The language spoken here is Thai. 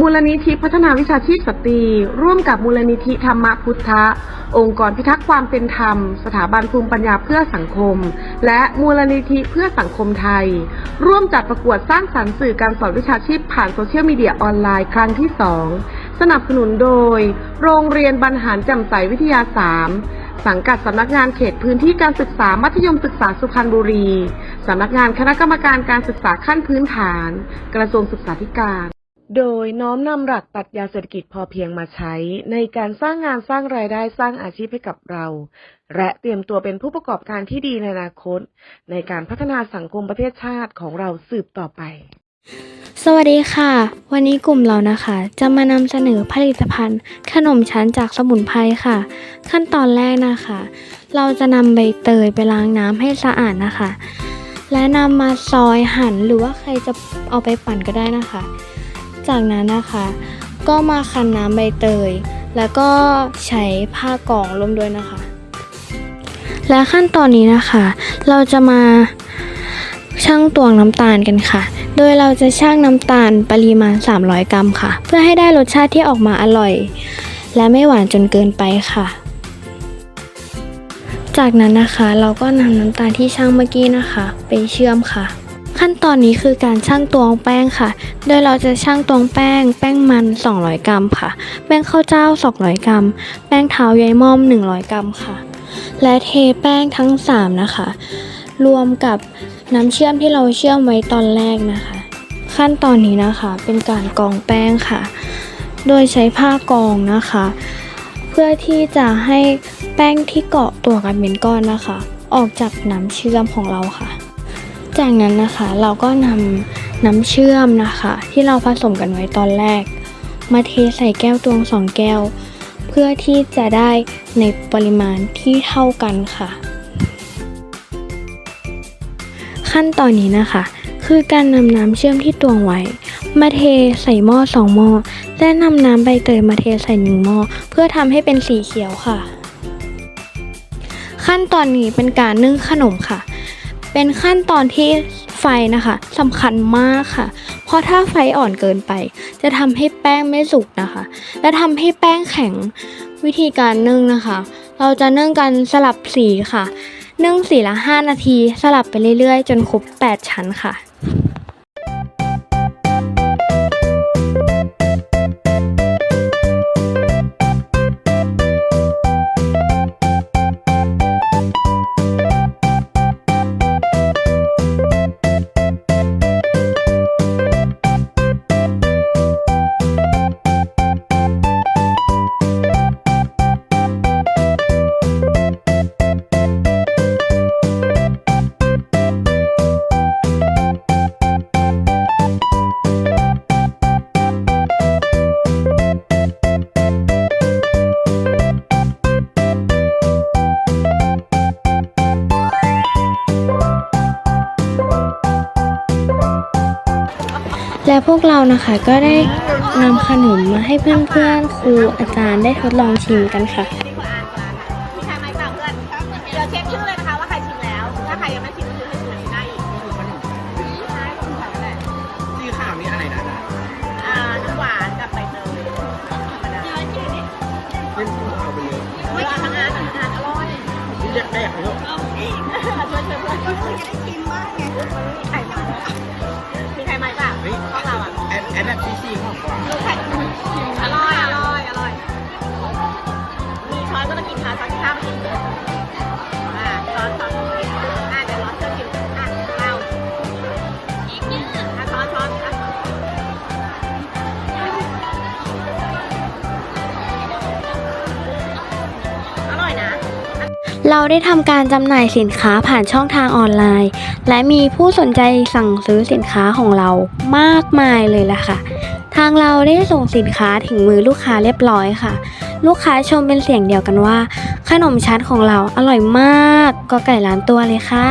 มูลนิธิพัฒนาวิชาชีพสตรี ร่วมกับมูลนิธิธรรมพุทธะ องค์กรพิทักษ์ความเป็นธรรม สถาบันภูมิปัญญาเพื่อสังคม และมูลนิธิเพื่อสังคมไทย ร่วมจัดประกวดสร้างสรรค์สื่อการสอนวิชาชีพผ่านโซเชียลมีเดียออนไลน์ครั้งที่ 2 สนับสนุนโดย โรงเรียนบรรหารแจ่มใสวิทยา 3สังกัดสำนักงานเขตพื้นที่การศึกษามัธยมศึกษาสุพรรณบุรี สำนักงานคณะกรรมการการศึกษาขั้นพื้นฐาน กระทรวงศึกษาธิการ โดยน้อมนำหลักปรัชญาเศรษฐกิจพอเพียงมาใช้ ในการสร้างงานสร้างรายได้สร้างอาชีพให้กับเรา และเตรียมตัวเป็นผู้ประกอบการที่ดีในอนาคต ในการพัฒนาสังคมประเทศชาติของเราสืบต่อไป สวัสดีค่ะ วันนี้กลุ่มเรานะคะ จะมานำเสนอผลิตภัณฑ์ ขนมชั้นจากสมุนไพรค่ะ ขั้นตอนแรกนะคะ เราจะนำใบเตยไปล้างน้ำให้สะอาดนะคะ และนำมาซอยหั่นหรือว่าใครจะเอาไปปั่นก็ได้นะคะ จากนั้นนะคะ ก็มาคั้นน้ำใบเตย แล้วก็ใช้ผ้ากองร่วมด้วยนะคะ และขั้นตอนนี้นะคะ เราจะมาชั่งตวงน้ำตาลกันค่ะ โดยเราจะชั่งน้ำตาลปริมาณ 300 กรัมค่ะ เพื่อให้ได้รสชาติที่ออกมาอร่อย และไม่หวานจนเกินไปค่ะ จากนั้นนะคะเราก็นำน้ำตาลที่ชั่งเมื่อกี้นะคะ ไปเชื่อมค่ะ ขั้นตอนนี้คือการชั่งตวงแป้งค่ะ โดยเราจะชั่งตวงแป้ง แป้งมัน 200 กรัมค่ะ แป้งข้าวเจ้า 200 กรัม แป้งเท้าใยม่อม 100 กรัมค่ะ และเทแป้งทั้ง 3 นะคะ รวมกับน้ำเชื่อมที่เราเชื่อมไว้ตอนแรกนะคะ ขั้นตอนนี้นะคะเป็นการกรองแป้งค่ะ โดยใช้ผ้ากรองนะคะ เพื่อที่จะให้แป้งที่เกาะตัวกันเป็นก้อนนะคะ ออกจากน้ำเชื่อมของเราค่ะ จากนั้นนะคะเราก็นำน้ำเชื่อมนะคะ ที่เราผสมกันไว้ตอนแรก มาเทใส่แก้วตวงสองแก้ว เพื่อที่จะได้ในปริมาณที่เท่ากันค่ะ ขั้นตอนนี้นะคะ คือการนำน้ำเชื่อมที่ตวงไว้ มาเทใส่หม้อสองหม้อและนำน้ำใบเตยมาเทใส่หนึ่งหม้อเพื่อทำให้เป็นสีเขียวค่ะ ขั้นตอนนี้เป็นการนึ่งขนมค่ะ เป็นขั้นตอนที่ไฟนะคะสำคัญมากค่ะ เพราะถ้าไฟอ่อนเกินไป จะทำให้แป้งไม่สุกนะคะ และทำให้แป้งแข็งวิธีการนึ่งนะคะ เราจะนึ่งกันสลับสีค่ะ นึ่งสีละ 5 นาที สลับไปเรื่อยๆ จนครบ 8 ชั้นค่ะ และพวกเรานะคะก็ได้นำขนมมาให้เพื่อนๆครูอาจารย์ได้ทดลองชิมกันค่ะ มีใครไหมเปล่าเพื่อนเดี๋ยวเช็คชื่อเลยนะคะว่าใครชิมแล้ว ถ้าใครยังไม่ชิมก็คือให้ชิมได้อีกใช่ผมใส่ก็ได้สีขาวนี่อะไรนะอ่าน้ำหวานกับใบเตยธรรมดาเป็นเอาไปเลยเฮ้ยทางอาร์ตทางอาร์ตอร่อยนี่จะแดกเลยช่วยช่วยเพื่อนช่วยช่วยจะได้ชิมบ้างไงมีใครมา มีใครมาเปล่าเฮ้ยพวกเราอะแอนแอนแบบซีซีของกว่า เราได้ทำการจำหน่ายสินค้าผ่านช่องทางออนไลน์ และมีผู้สนใจสั่งซื้อสินค้าของเรามากมายเลยล่ะค่ะ ทางเราได้ส่งสินค้าถึงมือลูกค้าเรียบร้อยค่ะ ลูกค้าชมเป็นเสียงเดียวกันว่า ขนมชั้นของเราอร่อยมากก็ไก่ล้านตัวเลยค่ะ